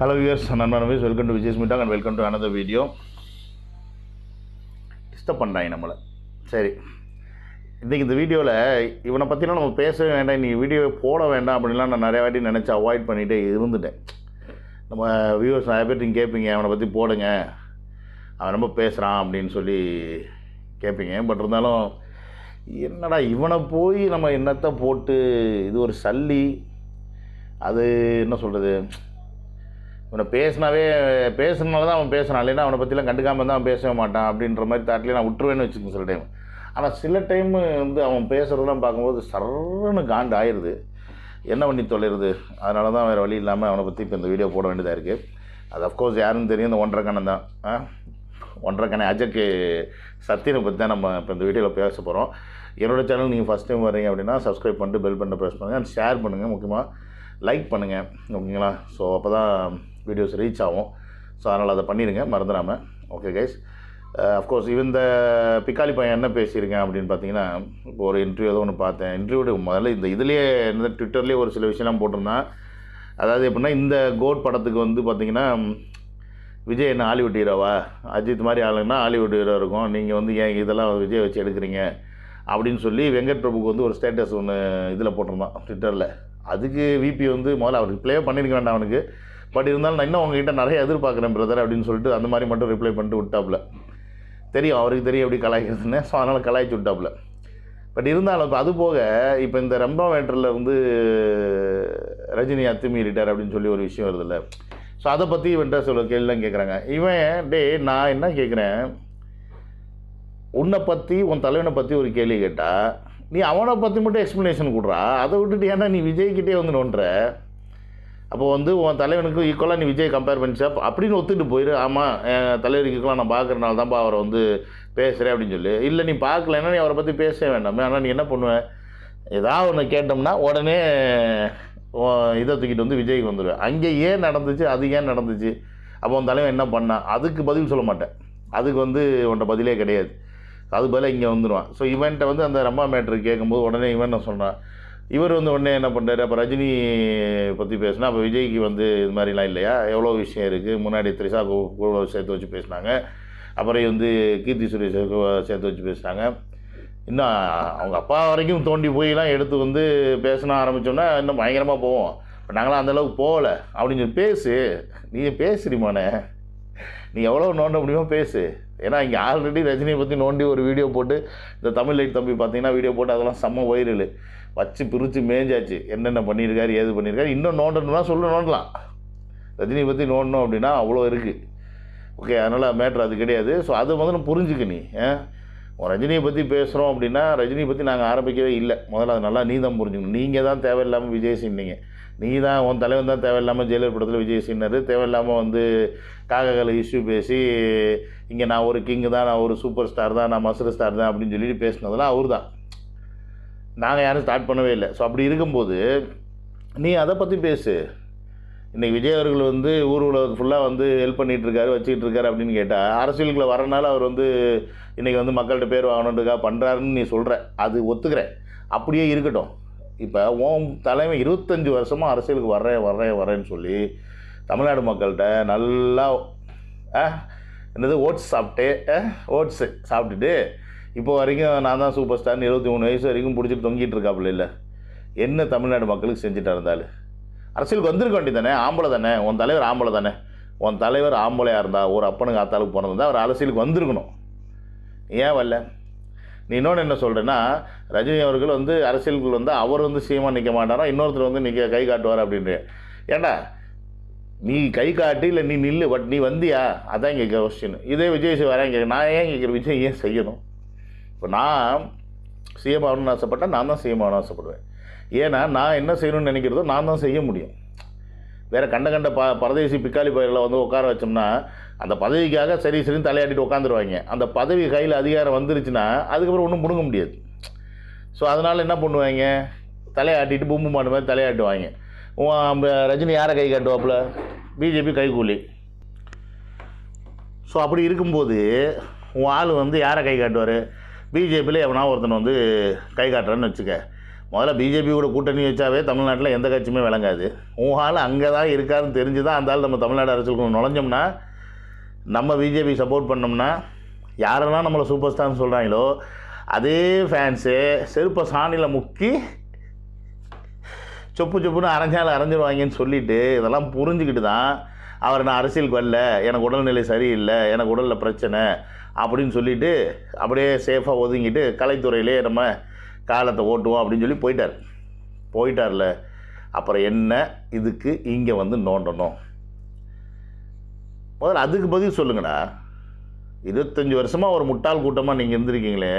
Hello viewers நண்பன் views welcome to Vijay மீட்டாக் and welcome to another video disturb பண்ணுறாங்க நம்மளை. சரி. இன்றைக்கி இந்த வீடியோவில் இவனை பற்றிலாம் நம்ம பேசவே வேண்டாம். நீ வீடியோ போட வேண்டாம் அப்படின்லாம் நான் நிறைய வாட்டி நினச்சி அவாய்ட் பண்ணிகிட்டே இருந்துட்டேன். நம்ம வியூவர்ஸ் நிறைய பேர் நீங்கள் கேட்பீங்க அவனை பற்றி போடுங்க. அவன் ரொம்ப பேசுகிறான் அப்படின்னு சொல்லி கேட்பீங்க பட் இருந்தாலும் என்னடா இவனை போய் நம்ம என்னத்தை போட்டு இது ஒரு சல்லி. அது என்ன சொல்கிறது இவனை பேசினாவே பேசுனால தான் அவன் பேசுகிறான் இல்லைன்னா அவனை பற்றிலாம் கண்டுக்காமல் தான் அவன் பேசவே மாட்டான் அப்படின்ற மாதிரி தாட்டிலே நான் விட்டுருவேன்னு வச்சுக்கோங்க சில டைம் ஆனால் சில டைம் வந்து அவன் பேசுகிறதெல்லாம் பார்க்கும்போது சரன்னு காண்டு ஆயிடுது என்ன பண்ணி தொலைகிறது அதனால தான் வேறு வழி இல்லாமல் அவனை பற்றி இப்போ இந்த வீடியோ போட வேண்டியதாக இருக்குது அது அஃப்கோர்ஸ் யாருன்னு தெரியும். இந்த ஒன்றரை கண்ணன் தான். ஆ? ஒன்றரை கண்ணன் அஜக்கு சத்தியனை பற்றி தான் நம்ம இப்போ இந்த வீடியோவில் பேச போகிறோம் என்னோட சேனல் நீங்கள் ஃபஸ்ட் டைம் வரீங்க அப்படின்னா சப்ஸ்கிரைப் பண்ணிட்டு பெல் பட்டனை ப்ரெஸ் பண்ணுங்கள் அண்ட் ஷேர் பண்ணுங்கள் முக்கியமாக லைக் பண்ணுங்கள் ஓகேங்களா? ஸோ அப்போ தான் வீடியோஸ் ரீச் ஆகும். ஸோ அதனால் அதை பண்ணிடுங்க மறந்துடாமல் ஓகே கைஸ் அஃப்கோர்ஸ் uh, இவன் இந்த பிக்காலி பையன் என்ன பேசியிருக்கேன் அப்படின்னு பார்த்தீங்கன்னா இப்போ ஒரு இன்டர்வியூ ஏதோ ஒன்று பார்த்தேன். இன்டர்வியூ முதல்ல இந்த இதுலேயே இந்த ட்விட்டர்லேயே ஒரு சில விஷயம்லாம் போட்டிருந்தான். அதாவது எப்படின்னா இந்த கோட் படத்துக்கு வந்து பார்த்தீங்கன்னா விஜய் என்ன ஹாலிவுட் ஹீரோவா அஜித் மாதிரி ஆளுங்கன்னா ஹாலிவுட் ஹீரோ இருக்கும். நீங்கள் வந்து ஏன் இதெல்லாம் விஜய் வச்சு எடுக்கிறீங்க? அப்படின்னு சொல்லி வெங்கட் பிரபுக்கு வந்து ஒரு ஸ்டேட்டஸ் ஒன்று இதில் போட்டிருந்தான் ட்விட்டரில் அதுக்கு விபி வந்து முதல்ல அவர் ரிப்ளே பண்ணியிருக்க வேண்டாம் அவனுக்கு. பட் இருந்தாலும் நான் இன்னும் உங்ககிட்ட நிறைய எதிர்பார்க்குறேன் பிரதர் அப்படின்னு சொல்லிட்டு அந்த மாதிரி மட்டும் ரிப்ளை பண்ணிட்டு விட்டாப்புல. தெரியும் அவருக்கு தெரியும் எப்படி கலாய்க்கிறதுன்னு. ஸோ அதனால் கலாய்ச்சி விட்டாப்புல. பட் இருந்தாலும் இப்போ அது போக இப்போ இந்த ரம்பா மேட்டரில் வந்து ரஜினி அத்துமீறிட்டார் அப்படின்னு சொல்லி ஒரு விஷயம் வருதுல்ல. ஸோ அதை பற்றி இவன்ட்ட சொல்ல கேள்விலாம் கேட்குறாங்க இவன் டே நான் என்ன கேட்குறேன் உன்னை பற்றி உன் தலைவனை பற்றி ஒரு கேள்வி கேட்டால் நீ அவனை பற்றி மட்டும் எக்ஸ்ப்ளனேஷன் கொடுறா. அதை விட்டுட்டு ஏன்னா நீ விஜய்கிட்டே வந்து நோன்ற? அப்போ வந்து உன் தலைவனுக்கு ஈக்குவலாக நீ விஜய் கம்பேர் பண்ணிச்சா? அப்படின்னு ஒத்துட்டு போயிரு. ஆமாம் என் தலைவருக்கு ஈக்குவலாக நான் பார்க்குறனால தான்ப்பா அவரை வந்து பேசுகிறேன் அப்படின்னு சொல்லி. இல்லை நீ பார்க்கலன்னா நீ அவரை பற்றி பேசவே வேண்டாமே. ஆனால் நீ என்ன பண்ணுவேன் ஏதாவது ஒன்று கேட்டோம்னா உடனே உன் இதை தூக்கிட்டு வந்து விஜய்க்கு வந்துடுவேன் அங்கே ஏன் நடந்துச்சு? அது ஏன் நடந்துச்சு? அப்போ உன் தலைவன் என்ன பண்ணான் அதுக்கு பதில் சொல்ல மாட்டேன். அதுக்கு வந்து உன்ட்ட பதிலே கிடையாது. அது பதிலாக இங்கே வந்துடுவான் ஸோ இவன்ட்ட வந்து அந்த ரம்மா மேட்ரு கேட்கும்போது உடனே இவன் என்ன சொல்கிறான் இவர் வந்து உடனே என்ன பண்ணுறாரு அப்போ ரஜினி பற்றி பேசினா அப்போ விஜய்க்கு வந்து இது மாதிரிலாம் இல்லையா? எவ்வளோ விஷயம் இருக்குது முன்னாடி த்ரிஷா கு- கூட சேர்த்து வச்சு பேசினாங்க. அப்புறம் வந்து கீர்த்தி சுரேஷ் சேர்த்து வச்சு பேசினாங்க. இன்னும் அவங்க அப்பா வரைக்கும் தோண்டி போய்லாம் எடுத்து வந்து பேசின ஆரம்பித்தோன்னா இன்னும் பயங்கரமாக போவோம். இப்போ நாங்களாம் அந்தளவுக்கு போகலை. அப்படின்னு சொல்லி பேசு. நீ பேசுறிமானே நீ எவ்வளோ நோண்ட முடியுமோ பேசு. ஏன்னா இங்கே ஆல்ரெடி ரஜினியை பற்றி நோண்டி ஒரு வீடியோ போட்டு இந்த தமிழ் லைட் தம்பி பார்த்தீங்கன்னா வீடியோ போட்டு அதெல்லாம் செம்ம வைரல் வச்சு பிரித்து மேஞ்சாச்சு. என்னென்ன பண்ணியிருக்காரு ஏது பண்ணியிருக்காரு இன்னும் நோண்டணும்னா சொல்ல நோண்டலாம். ரஜினியை பற்றி நோண்டணும் அப்படின்னா அவ்வளோ இருக்குது ஓகே அதனால் மேட்ரு அது கிடையாது. ஸோ அதை முதல்ல புரிஞ்சுக்க நீ ரஜினியை பற்றி பேசுகிறோம் அப்படின்னா ரஜினியை பற்றி நாங்கள் ஆரம்பிக்கவே இல்லை. முதல்ல அது நல்லா நீ தான் புரிஞ்சுக்கணும். நீங்கள் தான் தேவையில்லாமல் விஜய் சின்னீங்க. நீ தான் உன் தலைவன் தான் தேவையில்லாமல் ஜெயலலிதா படத்தில் விஜய் சின்னர். தேவையில்லாமல் வந்து காககளை இஷ்யூ பேசி இங்கே நான் ஒரு கிங்கு தான் நான் ஒரு சூப்பர் ஸ்டார் தான் நான் மசூர் ஸ்டார் தான் அப்படின்னு சொல்லிட்டு பேசினதெல்லாம் அவர் தான் நாங்கள் யாரும் ஸ்டார்ட் பண்ணவே இல்லை. ஸோ அப்படி இருக்கும்போது நீ அதை பற்றி பேசு. இன்றைக்கி விஜய் அவர்கள் வந்து ஊர் உலகம் ஃபுல்லாக வந்து ஹெல்ப் பண்ணிகிட்டு இருக்காரு வச்சுக்கிட்டு இருக்காரு அப்படின்னு கேட்டால் அரசியலுக்குள்ள வரனால அவர் வந்து இன்றைக்கி வந்து மக்கள்கிட்ட பேர் வாங்கணுன்றக்காக பண்ணுறாருன்னு நீ சொல்கிற அது ஒத்துக்கிறேன் அப்படியே இருக்கட்டும். இப்போ ஓம் தலைமை இருபத்தஞ்சி வருஷமாக அரசியலுக்கு வர்றேன் வர்றேன் வர்றேன்னு சொல்லி தமிழ்நாடு மக்கள்கிட்ட நல்லா ஆ, என்னது ஓட்ஸ் சாப்பிட்டு ஓட்ஸு சாப்பிட்டுட்டு இப்போ வரைக்கும் நான் தான் சூப்பர் ஸ்டார்னு இருபத்தி மூணு வயசு வரைக்கும் பிடிச்சிட்டு தொங்கிட்டு இருக்காப்புல இல்லை. என்ன தமிழ்நாடு மக்களுக்கு செஞ்சுட்டா இருந்தாலும் அரசியலுக்கு வந்திருக்க வேண்டியது தானே ஆம்பளை தானே உன் தலைவர் ஆம்பளை தானே. உன் தலைவர் ஆம்பளையாக இருந்தா ஒரு அப்பனுக்கு ஆத்தாளுக்கு போனது அவர் அரசியலுக்கு வந்திருக்கணும். ஏன் வரல? நீ இன்னொன்று என்ன சொல்கிறேன்னா ரஜினி அவர்கள் வந்து அரசியலுக்குள் வந்து அவர் வந்து சீமாக நிற்க மாட்டாரா இன்னொருத்தர் வந்து நிற்க கை காட்டுவார் அப்படின்ற. ஏண்டா? நீ கை காட்டி இல்லை நீ நில்லு பட் நீ வந்தியா? அதான் இங்கே கொஸ்டின் இதே விஜய் சேவ் வரேன் கேட்க நான் ஏன் கேட்குற விஜய் ஏன் செய்யணும்? இப்போ நான் சிஎம் ஆகணும்னு ஆசைப்பட்டால் நான் தான் சிஎம் ஆகணும்னு ஆசைப்படுவேன். ஏன்னா நான் என்ன செய்யணும்னு நினைக்கிறதோ நான் தான் செய்ய முடியும். வேறு கண்ட கண்ட ப பரதேசி பிக்காலி பயிரில் வந்து உட்கார வச்சோம்னா அந்த பதவிக்காக சரி சரின்னு தலையாட்டிட்டு உட்காந்துருவாங்க. அந்த பதவி கையில் அதிகாரம் வந்துருச்சுன்னா அதுக்கப்புறம் ஒன்றும் பிடுங்க முடியாது. ஸோ அதனால் என்ன பண்ணுவாங்க? தலையாட்டிட்டு பூம்பு மாட்டு மாதிரி தலையாட்டுவாங்க. உன் ரஜினி யாரை கை காட்டுவாப்புல? பிஜேபி கைகூலி. ஸோ அப்படி இருக்கும்போது உன் ஆள் வந்து யாரை கை காட்டுவார்? பிஜேபியில் எவனா ஒருத்தன் வந்து கை காட்டுறான்னு வச்சுக்க. முதல்ல பிஜேபி கூட கூட்டணி வச்சாவே தமிழ்நாட்டில் எந்த கட்சியுமே விளங்காது. உன் அங்கே தான் இருக்காருன்னு தெரிஞ்சு தான் அந்த ஆள் நம்ம தமிழ்நாடு அரசுக்குள்ள நுழைஞ்சோம்னா நம்ம பிஜேபி சப்போர்ட் பண்ணோம்னா யாரெல்லாம் நம்மளை சூப்பர் ஸ்டார்னு சொல்கிறாங்களோ அதே ஃபேன்ஸு செருப்பை சாணியில் முக்கி சொப்பு சொப்புன்னு அரைஞ்சாலும் அரைஞ்சிருவாங்கன்னு சொல்லிவிட்டு இதெல்லாம் புரிஞ்சுக்கிட்டு தான் அவர் நான் அரசியலுக்கு வரல எனக்கு உடல்நிலை சரியில்லை எனக்கு உடலில் பிரச்சனை அப்படின்னு சொல்லிட்டு அப்படியே சேஃபாக ஒதுங்கிட்டு கலைத்துறையிலே நம்ம காலத்தை ஓட்டுவோம் அப்படின்னு சொல்லி போயிட்டார். போயிட்டார்ல. அப்புறம் என்ன? இதுக்கு இங்கே வந்து நோண்டணும். முதல்ல அதுக்கு பதில் சொல்லுங்கடா. இருபத்தஞ்சி வருஷமாக ஒரு முட்டாள் கூட்டமாக நீங்கள் இருந்திருக்கீங்களே.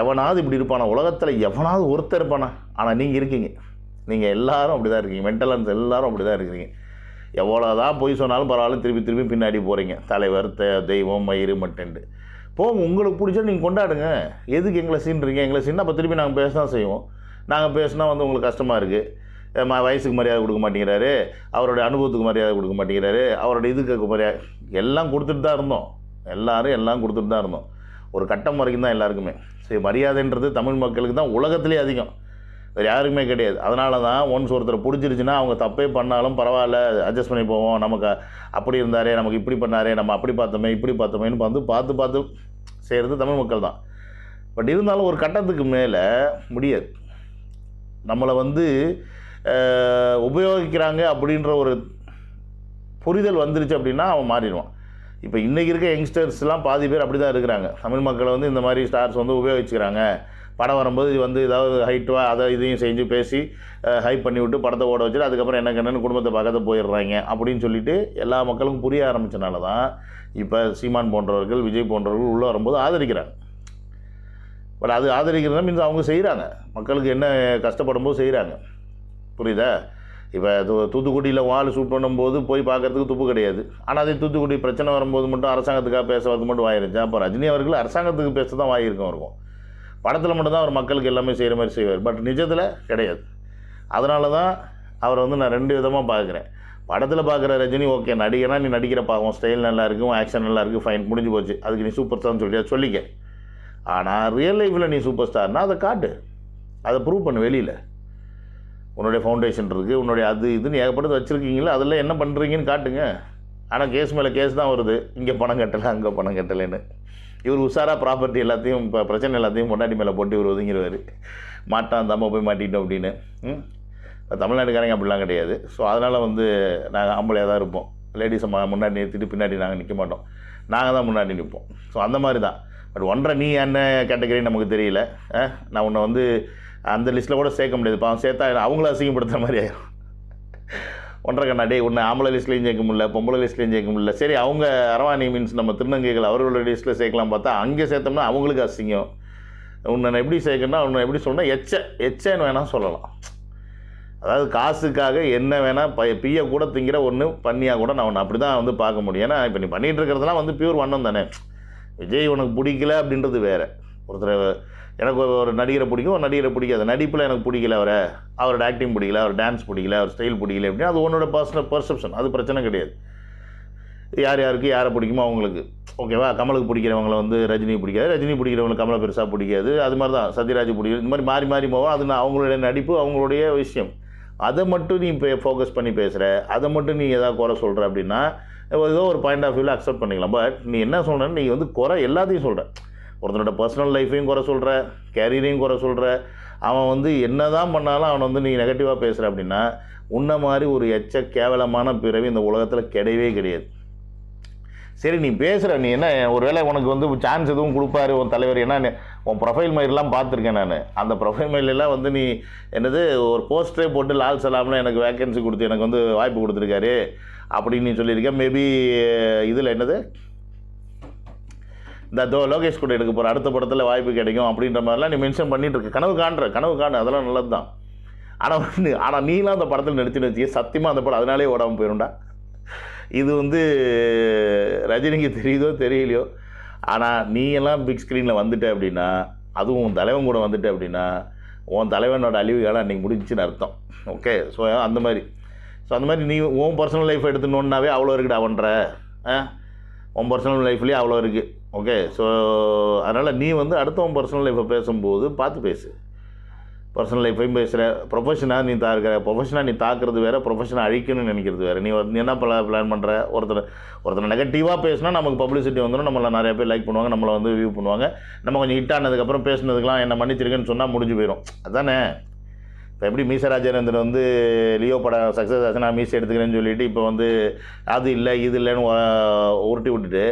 எவனாவது இப்படி இருப்பானா? உலகத்தில் எவனாவது ஒருத்தர் இருப்பானா? ஆனால் நீங்கள் இருக்கீங்க. நீங்கள் எல்லாரும் அப்படி தான் இருக்கீங்க மென்டலன்ஸ் எல்லோரும் அப்படி தான் இருக்கிறீங்க. எவ்வளோ தான் பொய் சொன்னாலும் பரவாயில்ல திருப்பி திருப்பி பின்னாடி போகிறீங்க தலைவர் த தெய்வம் மயிறு மட்டுன்ட்டு போங்க உங்களுக்கு பிடிச்சா நீங்கள் கொண்டாடுங்க. எதுக்கு எங்களை சீன்றீங்க எங்களை சீன் அப்போ திருப்பி நாங்கள் பேச தான் செய்வோம். நாங்கள் பேசினா வந்து உங்களுக்கு கஷ்டமாக இருக்குது ம வயசுக்கு மரியாதை கொடுக்க மாட்டேங்கிறாரு. அவருடைய அனுபவத்துக்கு மரியாதை கொடுக்க மாட்டேங்கிறாரு. அவருடைய இதுக்கு மரியாதை எல்லாம் கொடுத்துட்டு தான் இருந்தோம். எல்லாரும் எல்லாம் கொடுத்துட்டு தான் இருந்தோம். ஒரு கட்டம் வரைக்கும் தான் எல்லாருக்குமே. சரி மரியாதைன்றது தமிழ் மக்களுக்கு தான் உலகத்திலே அதிகம். வேறு யாருக்குமே கிடையாது. அதனால தான் ஒன்ஸ் ஒருத்தரை பிடிச்சிருச்சுன்னா அவங்க தப்பே பண்ணாலும் பரவாயில்ல அட்ஜஸ்ட் பண்ணி போவோம். நமக்கு அப்படி இருந்தாரே நமக்கு இப்படி பண்ணாரே நம்ம அப்படி பார்த்தோமே இப்படி பார்த்தோமேன்னு வந்து பார்த்து பார்த்து செய்கிறது தமிழ் மக்கள் தான். பட் இருந்தாலும் ஒரு கட்டத்துக்கு மேலே முடியாது. நம்மளை வந்து உபயோகிக்கிறாங்க அப்படின்ற ஒரு புரிதல் வந்துருச்சு அப்படின்னா அவன் மாறிடுவான். இப்போ இன்றைக்கி இருக்க யங்ஸ்டர்ஸ்லாம் பாதி பேர் அப்படி தான் இருக்கிறாங்க. தமிழ் மக்களை வந்து இந்த மாதிரி ஸ்டார்ஸ் வந்து உபயோகிச்சுக்கிறாங்க. படம் வரும்போது இது வந்து ஏதாவது ஹைட்டுவா அதை இதையும் செஞ்சு பேசி ஹைப் பண்ணி விட்டு படத்தை ஓட வச்சுட்டு அதுக்கப்புறம் என்ன கண்ணு குடும்பத்தை பக்கத்து போயிடுறாங்க. அப்படின்னு சொல்லிட்டு எல்லா மக்களுக்கும் புரிய ஆரம்பித்தனால தான் இப்போ சீமான் போன்றவர்கள் விஜய் போன்றவர்கள் உள்ளே வரும்போது ஆதரிக்கிறாங்க. பட் அது ஆதரிக்கிறதுனா மீன்ஸ் அவங்க செய்கிறாங்க மக்களுக்கு என்ன கஷ்டப்படும் போது செய்கிறாங்க புரியுதா? இப்போ தூ தூத்துக்குடியில் வால் ஷூட் பண்ணும்போது போய் பார்க்கறதுக்கு துப்பு கிடையாது. ஆனால் அதே தூத்துக்குடி பிரச்சனை வரும்போது மட்டும் அரசாங்கத்துக்காக பேசுறது மட்டும் வாயிருந்துச்சு அப்போ ரஜினி அவர்கள் அரசாங்கத்துக்கு பேச தான் வாயிருக்கும் இருக்கும் படத்தில் மட்டும்தான் அவர் மக்களுக்கு எல்லாமே செய்கிற மாதிரி செய்வார். பட் நிஜத்தில் கிடையாது. அதனால தான் அவரை வந்து நான் ரெண்டு விதமாக பார்க்குறேன். படத்தில் பார்க்குற ரஜினி ஓகே நடிகனா நீ நடிக்கிற பாவம் ஸ்டைல் நல்லா இருக்கும் ஆக்ஷன் நல்லா இருக்கும் ஃபைன் முடிஞ்சு போச்சு. அதுக்கு நீ சூப்பர் ஸ்டார்னு சொல்லியா? சொல்லிக்க. ஆனால் ரியல் லைஃப்பில் நீ சூப்பர் ஸ்டார்னால் அதை காட்டு. அதை ப்ரூவ் பண்ணு வெளியில். உன்னுடைய ஃபவுண்டேஷன் இருக்குது உன்னுடைய அது இதுன்னு ஏகப்பட்டது வச்சுருக்கீங்களா அதில் என்ன பண்ணுறீங்கன்னு காட்டுங்க. ஆனால் கேஸ் மேலே கேஸ் தான் வருது. இங்கே பணம் கட்டலை அங்கே பணம் கட்டலைன்னு. இவர் உஷாராக ப்ராப்பர்ட்டி எல்லாத்தையும் இப்போ பிரச்சனை எல்லாத்தையும் பொண்டாட்டி மேலே போட்டு இவர் ஒதுங்கிடுவார் மாட்டான் தம்ம போய் மாட்டிட்டோம் அப்படின்னு. தமிழ்நாட்டுக்காரங்க அப்படிலாம் கிடையாது. ஸோ அதனால் வந்து நாங்கள் ஆம்பளையாக தான் இருப்போம். லேடிஸை மா முன்னாடி நிறுத்திட்டு பின்னாடி நாங்கள் நிற்க மாட்டோம். நாங்கள் தான் முன்னாடி நிற்போம் ஸோ அந்த மாதிரி தான். பட் ஒன்றரை நீ என்ன கேட்டகரி நமக்கு தெரியல. நான் உன்னை வந்து அந்த லிஸ்ட்டில் கூட சேர்க்க முடியாது. இப்போ அவன் சேர்த்தா அவங்கள அசிங்கப்படுத்துற மாதிரி ஆயிரும். ஒன்றரை கண்ணாடி உன்னை ஆம்பளை லிஸ்ட்லேயும் சேர்க்க முடியல பொம்பளை லிஸ்ட்லேயும் சேர்க்க முடியல. சரி அவங்க அரவாணி மீன்ஸ் நம்ம திருநங்கைகள் அவர்களோட லிஸ்ட்டில் சேர்க்கலாம் பார்த்தா அங்கே சேர்த்தோம்னா அவங்களுக்கு அசிங்கம். உன்னை நான் எப்படி சேர்க்கணும்னா உன்னை எப்படி சொல்லணும் எச்ச எச்சன்னு வேணால் சொல்லலாம். அதாவது காசுக்காக என்ன வேணால் ப பிய கூட திங்கிற ஒன்று பண்ணியாக கூட நான் உன்னை அப்படி தான் வந்து பார்க்க முடியும். ஏன்னா இப்போ நீ பண்ணிகிட்டு இருக்கிறதுலாம் வந்து பியூர் வண்ணம் தானே. விஜய் உனக்கு பிடிக்கல அப்படின்றது வேறு. ஒருத்தர் எனக்கு ஒரு- ஒரு நடிகரை பிடிக்கும் ஒரு நடிகரை பிடிக்காது. நடிப்பில் எனக்கு பிடிக்கல அவரை. அவரோட ஆக்டிங் பிடிக்கல அவர் டான்ஸ் பிடிக்கல அவர் ஸ்டைல் பிடிக்கல அப்படின்னு அது உன்னோட பர்சனல் பர்செப்ஷன் அது பிரச்சனை கிடையாது. யார் யாருக்கு யாரை பிடிக்குமோ அவங்களுக்கு. ஓகேவா? கமலுக்கு பிடிக்கிறவங்கள வந்து ரஜினி பிடிக்காது. ரஜினி பிடிக்கிறவங்களுக்கு கமலை பெருசாக பிடிக்காது. அது மாதிரி தான். சத்யராஜ் பிடிக்கும் இந்த மாதிரி மாறி மாறி போவோம் அது நான் அவங்களுடைய நடிப்பு அவங்களுடைய விஷயம். அதை மட்டும் நீ இப்போ ஃபோக்கஸ் பண்ணி பேசுகிற அதை மட்டும் நீ எதாவது குறை சொல்கிற அப்படின்னா ஏதோ ஒரு பாயிண்ட் ஆஃப் வியூவில் அக்செப்ட் பண்ணிக்கலாம். பட் நீ என்ன சொல்கிறேன்னு நீ வந்து குறை எல்லாத்தையும் சொல்கிற ஒருத்தனோட பர்சனல் லைஃப்பையும் குறை சொல்கிற கேரியரையும் குறை சொல்கிற அவன் வந்து என்ன தான் பண்ணாலும் அவனை வந்து நீ நெகட்டிவாக பேசுகிற அப்படின்னா உன்ன மாதிரி ஒரு எச்ச கேவலமான பிறவி இந்த உலகத்தில் கிடையவே கிடையாது. சரி நீ பேசுகிற நீ என்ன ஒருவேளை உனக்கு வந்து சான்ஸ் எதுவும் கொடுப்பாரு உன் தலைவர் ஏன்னா உன் ப்ரொஃபைல் மயிலெலாம் பார்த்துருக்கேன் நான். அந்த ப்ரொஃபைல் மயிலெலாம் வந்து நீ என்னது ஒரு போஸ்டரே போட்டு லால் சலாம்னு எனக்கு வேக்கன்சி கொடுத்து எனக்கு வந்து வாய்ப்பு கொடுத்துருக்காரு. அப்படின்னு நீ சொல்லியிருக்கேன் மேபி இதில் என்னது இந்த தோ லோகேஷ் கூட எடுக்க போகிற அடுத்த படத்தில் வாய்ப்பு கிடைக்கும் அப்படின்ற மாதிரிலாம் நீ மென்ஷன் பண்ணிட்டு இருக்க. கனவு காண்ற கனவு காணு அதெல்லாம் நல்லது தான் ஆனால் வந்து ஆனால் நீலாம் அந்த படத்தில் நடிச்சுன்னு வச்சுக்க சத்தியமாக அந்த படம் அதனாலே ஓடாமல் போயிரும்டா. இது வந்து ரஜினிக்கு தெரியுதோ தெரியலையோ. ஆனால் நீ எல்லாம் பிக் ஸ்க்ரீனில் வந்துட்ட அப்படின்னா அதுவும் உன் தலைவன் கூட வந்துட்ட அப்படின்னா உன் தலைவனோட அழிவுகளை அன்றைக்கி முடிஞ்சுன்னு அர்த்தம். ஓகே ஸோ அந்த மாதிரி. ஸோ அந்த மாதிரி நீ உன் பர்சனல் லைஃப் எடுத்துனோன்னாவே அவ்வளோ இருக்குடா பண்ணுற ஆ? உன் பர்சனல் லைஃப்லேயே அவ்வளோ இருக்குது ஓகே ஸோ அதனால் நீ வந்து அடுத்தவன் பர்சனல் லைஃப்பை பேசும்போது பார்த்து பேசு. பர்சனல் லைஃப்பையும் பேசுகிற ப்ரொஃபஷனாக நீ தாக்குற ப்ரொஃபஷனாக நீ தாக்குறது வேறு ப்ரொஃபஷனை அழிக்கணும்னு நினைக்கிறது வேறு. நீ வந்து- நீ என்ன பல பிளான் பண்ணுற ஒருத்தர் ஒருத்தர் நெகட்டிவாக பேசினா நமக்கு பப்ளிசிட்டி வந்துடும் நம்மளை நிறைய பேர் லைக் பண்ணுவாங்க நம்மளை வந்து வியூ பண்ணுவாங்க. நம்ம கொஞ்சம் ஹிட் ஆனதுக்கப்புறம் பேசுனதுக்கெலாம் என்ன மன்னிச்சிருக்கேன்னு சொன்னால் முடிஞ்சு போயிடும் அதானே? இப்போ எப்படி மீசராஜேந்திரன் வந்து லியோ படம் சக்ஸஸ் ஆச்சு நான் மீசை எடுத்துக்கிறேன்னு சொல்லிட்டு இப்போ வந்து அது இல்லை இது இல்லைன்னு உருட்டி விட்டுட்டு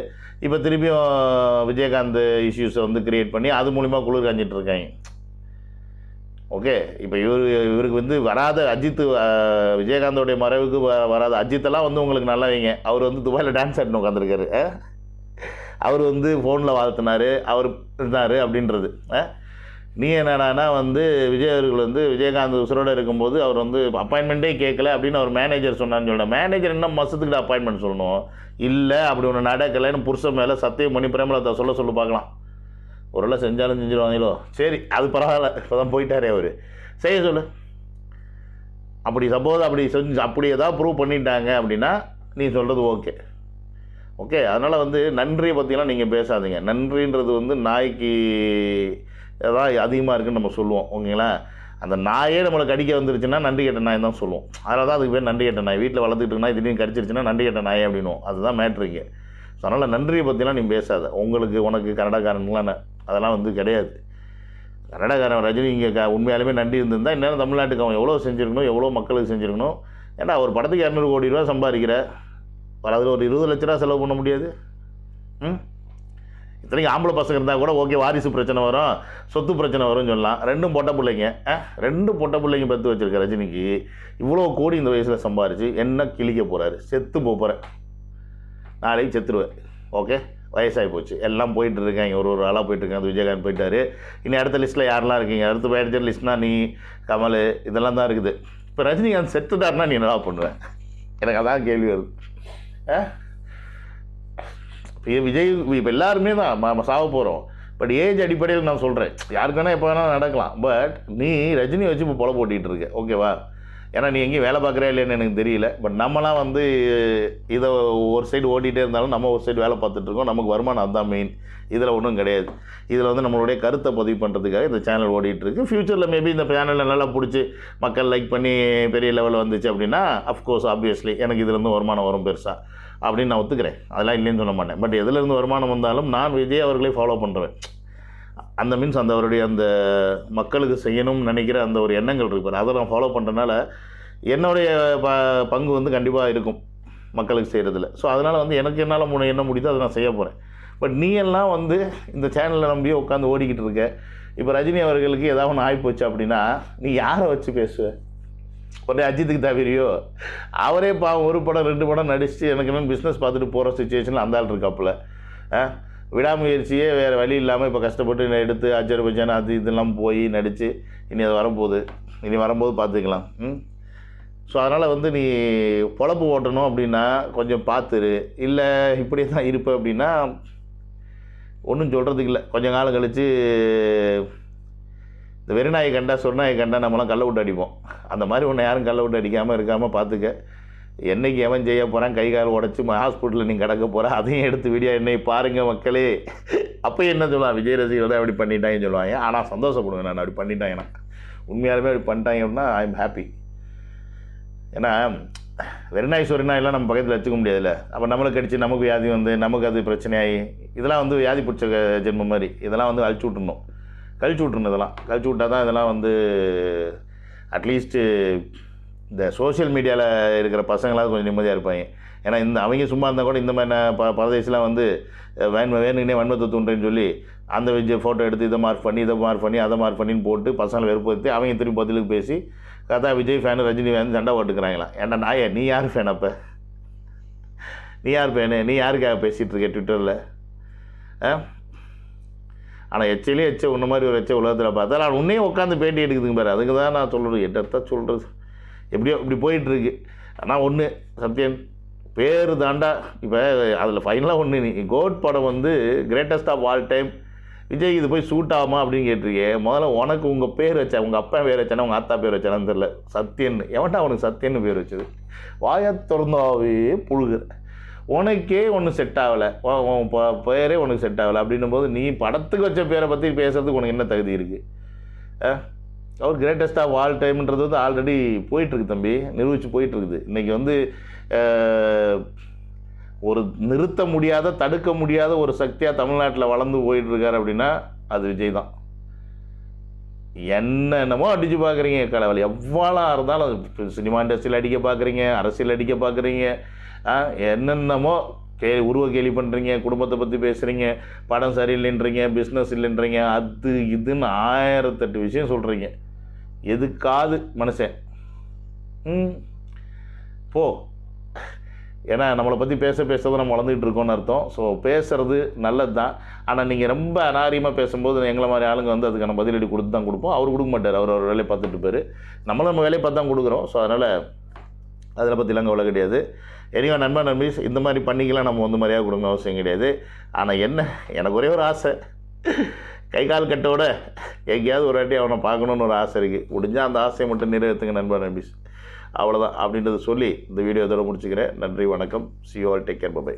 இப்போ திருப்பியும் விஜயகாந்த் இஷ்யூஸை வந்து கிரியேட் பண்ணி அது மூலிமா குளிர் காஞ்சிட்ருக்காங்க ஓகே இப்போ இவர் இவருக்கு வந்து வராத அஜித் விஜயகாந்தோடைய மறைவுக்கு வ- வராத அஜித்தெல்லாம் வந்து உங்களுக்கு நல்லா வைங்க அவர் வந்து துபாயில் டான்ஸ் ஆடினு உட்காந்துருக்காரு அவர் வந்து ஃபோனில் வாழ்த்தினார் அவர் இருந்தார் அப்படின்றது. ஆ நீ என்னடானா வந்து விஜய் அவர்கள் வந்து விஜயகாந்த் உசுரோடு இருக்கும்போது அவர் வந்து அப்பாயின்மெண்ட்டே கேட்கல அப்படின்னு அவர் மேனேஜர் சொன்னான்னு சொல்லிட்டேன் மேனேஜர் என்ன மாதத்துக்கு அப்பாயின்மெண்ட் சொல்லணும்? இல்லை அப்படி ஒன்று நடக்கலைன்னு புருஷன் மேலே சத்தியம் பண்ணி பிரேமலதா சொல்ல சொல்லி பார்க்கலாம். ஒருவேளை செஞ்சாலும் செஞ்சிருவாங்களோ சரி அது பரவாயில்ல. இப்போ தான் போயிட்டாரே அவர். செய்ய சொல்லு. அப்படி சப்போஸ் அப்படி செஞ்சு அப்படி ஏதாவது ப்ரூவ் பண்ணிட்டாங்க அப்படின்னா நீ சொல்கிறது ஓகே ஓகே அதனால் வந்து நன்றியை பற்றிலாம் நீங்கள் பேசாதீங்க. நன்றின்றது வந்து நாய்க்கு ஏதாவது அதிகமாக இருக்குன்னு நம்ம சொல்லுவோம் ஓகேங்களா? அந்த நாயே நம்மளை கடிக்க வந்துருச்சுன்னா நன்றி கேட்ட நாய் தான் சொல்லுவோம். அதனால தான் அதுக்கு பேர் நன்றி கேட்ட நாய். வீட்டில் வளர்த்துக்கிட்டு நாய் திடீர்னு கடிச்சிருச்சுன்னா நன்றி கேட்ட நாய் அப்படின்னும் அதுதான் மேட்ருங்க ஸோ அதனால் நன்றியை பற்றிலாம் நீ பேசாத. உங்களுக்கு உனக்கு கன்னடக்காரன்லாம் அதெல்லாம் வந்து கிடையாது. கன்னடக்காரன் ரஜினி இங்கே க உண்மையாலுமே நன்றி இருந்திருந்தால் இந்நேரம் தமிழ்நாட்டுக்கு அவன் எவ்வளோ செஞ்சுருக்கணும் எவ்வளோ மக்களுக்கு செஞ்சுருக்கணும்? ஏன்னா ஒரு படத்துக்கு இரநூறு கோடி ரூபா சம்பாதிக்கிற? அதில் ஒரு இருபது லட்ச ரூபா செலவு பண்ண முடியாது? ம்? இத்தனைக்கு ஆம்பளை பசங்க இருந்தால் கூட ஓகே வாரிசு பிரச்சனை வரும் சொத்து பிரச்சனை வரும்னு சொல்லலாம். ரெண்டும் பொட்ட பிள்ளைங்க. ஆ ரெண்டும் பொட்ட பிள்ளைங்க பெற்று வச்சுருக்க ரஜினிக்கு இவ்வளோ கோடி இந்த வயசில் சம்பாரிச்சு என்ன கிழிக்க போகிறாரு செத்து போகிறேன் நாளைக்கு செத்துருவேன். ஓகே வயசாகி போச்சு. எல்லாம் போயிட்டு இருக்காங்க ஒரு ஒரு ஆளாக போயிட்டு இருக்காங்க அது விஜயகாந்த் போயிட்டாரு. இனி அடுத்த லிஸ்ட்டில் யாரெல்லாம் இருக்கீங்க? அடுத்த பேர் லிஸ்ட்னா நீ கமல் இதெல்லாம் தான் இருக்குது. இப்போ ரஜினிகாந்த் செத்துட்டாருன்னா நீ நல்லா பண்ணுவேன் எனக்கு அதான் கேள்வி வருது. ஆ? இப்போ விஜய் இப்போ எல்லாருமே தான் ம- சாவ போகிறோம் பட் ஏஜ் அடிப்படையில் நான் சொல்கிறேன் யாருக்குன்னா எப்போ வேணாலும் நடக்கலாம். பட் நீ ரஜினி வச்சு இப்போ பொல போட்டிகிட்டு இருக்க. ஓகேவா ஏன்னா நீ எங்கேயும் வேலை பார்க்குறியா இல்லைன்னு எனக்கு தெரியல. பட் நம்மலாம் வந்து இதை ஒரு சைடு ஓட்டிகிட்டே இருந்தாலும் நம்ம ஒரு சைடு வேலை பார்த்துட்ருக்கோம் நமக்கு வருமானம் அதுதான் மெயின் இதில் ஒன்றும் கிடையாது. இதில் வந்து நம்மளுடைய கருத்தை பதிவு பண்ணுறதுக்காக இந்த சேனல் ஓடிட்டுருக்கு ஃப்யூச்சரில் மேபி இந்த சேனலில் நல்லா பிடிச்சி மக்கள் லைக் பண்ணி பெரிய லெவலில் வந்துச்சு அப்படின்னா அஃப்கோர்ஸ் ஆப்வியஸ்லி எனக்கு இதுலேருந்து வருமானம் வரும் பெருசாக அப்படின்னு நான் ஒத்துக்கிறேன். அதெல்லாம் இல்லைன்னு சொல்ல மாட்டேன். பட் எதுலேருந்து வருமானம் வந்தாலும் நான் விஜய் அவர்களே ஃபாலோ பண்ணுறேன் அந்த மீன்ஸ் அந்த அவருடைய அந்த மக்களுக்கு செய்யணும்னு நினைக்கிற அந்த ஒரு எண்ணங்கள் இருக்கு அதை நான் ஃபாலோ பண்ணுறதுனால என்னுடைய ப பங்கு வந்து கண்டிப்பாக இருக்கும் மக்களுக்கு செய்கிறதுல ஸோ அதனால் வந்து எனக்கு என்னால் முன் என்ன முடியுதோ அதை நான் செய்ய போகிறேன் பட் நீ எல்லாம் வந்து இந்த சேனலில் நம்பி உட்காந்து ஓடிக்கிட்டு இருக்க. இப்போ ரஜினி அவர்களுக்கு ஏதாவது ஒன்று ஆகிப்போச்சு அப்படின்னா நீ யாரை வச்சு பேசுவ? உடனே அஜித்துக்கு தவிரியோ? அவரே பாவம் ஒரு படம் ரெண்டு படம் நடிச்சுட்டு எனக்கு என்ன பிஸ்னஸ் பார்த்துட்டு போகிற சுச்சுவேஷனில் அந்த ஆள் இருக்காப்புல. ஆ? விடாமுயற்சியே வேறு வழி இல்லாமல் இப்போ கஷ்டப்பட்டு எடுத்து அஜர்பைஜான் அது இதெல்லாம் போய் நடித்து இனி அது வரும்போது இனி வரும்போது பார்த்துக்கலாம். ம்? ஸோ அதனால் வந்து நீ பொழப்பு ஓட்டணும் அப்படின்னா கொஞ்சம் பார்த்துரு. இல்லை இப்படியே தான் இருப்ப அப்படின்னா ஒன்றும் சொல்கிறதுக்கு இல்லை. கொஞ்சம் காலம் கழித்து இந்த வெறிநாயை கண்டா சொன்னாயை கண்டா நம்மளாம் கள்ள விட்டு அடிப்போம். அந்த மாதிரி ஒன்று யாரும் கள்ள விட்டு அடிக்காமல் இருக்காமல் பார்த்துக்க என்னைக்கு எவன் செய்ய போகிறான் கை கால் உடச்சி ஹாஸ்பிட்டலில் நீ கிடக்க போகிற அதையும் எடுத்து வீடியோ என்னை பாருங்கள் மக்களே. அப்போ என்ன சொல்லலாம் விஜய் ரசிகர்கள் தான் அப்படி பண்ணிட்டாங்கன்னு சொல்லுவாங்க ஆனால் சந்தோஷப்படுவேன் நான். அப்படி பண்ணிட்டாங்கன்னா உண்மையாலுமே அப்படி பண்ணிட்டாங்க அப்படின்னா ஐ எம் ஹாப்பி ஏன்னா வெறிநாய் சொரிநாயெல்லாம் நம்ம பக்கத்தில் வச்சுக்க முடியாதுல்ல. அப்போ நம்மளுக்கு கடிச்சு நமக்கு வியாதி வந்து நமக்கு அது பிரச்சனையாகி இதெல்லாம் வந்து வியாதி பிடிச்ச க- ஜென்மம் மாதிரி. இதெல்லாம் வந்து அழிச்சு விட்டுணும் கழிச்சு விட்டுணும் இதெல்லாம் கழிச்சு விட்டால் தான் இதெல்லாம் வந்து அட்லீஸ்ட்டு இந்த சோஷியல் மீடியாவில் இருக்கிற பசங்களாவது கொஞ்சம் நிம்மதியாக இருப்பாங்க. ஏன்னா இந்த அவங்க சும்மா இருந்தால் கூட இந்த மாதிரி நான் ப பரதேசிலாம் வந்து வேன் வேண் வன்மத்தை தூண்டுறேன்னு சொல்லி அந்த விஜய் ஃபோட்டோ எடுத்து இதை மார்க் பண்ணி இதை மார்க் பண்ணி அதை மார்க் பண்ணின்னு போட்டு பசங்களை வெறுப்படுத்தி அவங்க திரும்பி பதிலுக்கு பேசி கதா விஜய் ஃபேனு ரஜினி ஃபேன் சண்டை போட்டுக்கிறாங்களாம் ஏன்டா நாயே நீ யார் ஃபேன் அப்போ? நீ யார் ஃபேனு நீ யாருக்காக பேசிகிட்டு இருக்க ட்விட்டரில் ஆ? ஆனால் எச்சிலே எச்ச உன்ன மாதிரி ஒரு எச்ச உலகத்தில் பார்த்தா நான் உன்னையும் உட்காந்து பேட்டி எடுக்குதுங்க பாரு. அதுக்கு தான் நான் சொல்கிறது என்னத்தான் சொல்கிறது எப்படியோ இப்படி போயிட்டுருக்கு. ஆனால் ஒன்று சத்யன் பேர் தாண்டா. இப்போ அதில் ஃபைனலாக ஒன்று நீ கோட் படம் வந்து greatest of all time Vijay இது போய் சூட் ஆகுமா அப்படின்னு கேட்டிருக்கே. முதல்ல உனக்கு உங்கள் பேர் வச்சா உங்கள் அப்பா பேர் வச்சானா உங்கள் ஆத்தா பேர் வச்சானு தெரில சத்யன். எவன்டா அவனுக்கு சத்யன்னு பேர் வச்சது? வாயை திறந்தாவே புழுகிறேன் உனக்கே ஒன்று செட் ஆகலை. உன் ப- பேரே உனக்கு செட் ஆகலை. அப்படின்னும் போது நீ படத்துக்கு வச்ச பேரை பற்றி பேசுறதுக்கு உனக்கு என்ன தகுதி இருக்குது அவர் கிரேட்டஸ்ட் ஆஃப் ஆல் டைம்ன்றது வந்து ஆல்ரெடி போயிட்டுருக்கு தம்பி. நிரூபித்து போயிட்டுருக்குது. இன்றைக்கி வந்து ஒரு நிறுத்த முடியாத தடுக்க முடியாத ஒரு சக்தியாக தமிழ்நாட்டில் வளர்ந்து போயிட்டுருக்காரு அப்படின்னா அது விஜய் தான். என்னென்னமோ அடித்து பார்க்குறீங்க கடவுள். எவ்வளோ இருந்தாலும் சினிமா இண்டஸ்ட்ரியில் அடிக்க பார்க்குறீங்க அரசியல் அடிக்க பார்க்குறீங்க என்னென்னமோ கே உருவ கேலி பண்ணுறீங்க குடும்பத்தை பற்றி பேசுகிறீங்க படம் சரியில்லைன்றீங்க பிஸ்னஸ் இல்லைன்றீங்க அது இதுன்னு ஆயிரத்தெட்டு விஷயம் சொல்கிறீங்க எதுக்காது மனுஷன். ம். போ. ஏன்னா நம்மளை பற்றி பேச பேச தான் நம்ம வளர்ந்துட்டு இருக்கோம்னு அர்த்தம். ஸோ பேசுகிறது நல்லது தான் ஆனால் நீங்கள் ரொம்ப அனாரியமாக பேசும்போது எங்களை மாதிரி ஆளுங்க வந்து அதுக்கான பதிலடி கொடுத்து தான் கொடுப்போம். அவர் கொடுக்க மாட்டார். அவர் அவர் வேலையை பார்த்துட்டு போயிரு நம்மளும் நம்ம வேலையை பார்த்து தான் கொடுக்குறோம். ஸோ அதனால் அதில் பற்றிலாம் கவலை கிடையாது. எனிவா நண்பன் நம்பீஸ் இந்த மாதிரி பண்ணிக்கலாம் நம்ம வந்து மரியாதை கொடுங்க அவசியம் கிடையாது. ஆனால் என்ன எனக்கு ஒரே ஒரு ஆசை. கை கால் கட்டோட எங்கேயாவது ஒரு வாட்டி அவனை பார்க்கணுன்னு ஒரு ஆசை இருக்குது முடிஞ்சால் அந்த ஆசையை மட்டும் நிறைவேற்றுங்க நண்பன் நம்பீஸ் அவ்வளோதான் அப்படின்றத சொல்லி இந்த வீடியோ இதோட முடிச்சுக்கிறேன். நன்றி வணக்கம். See all take care bye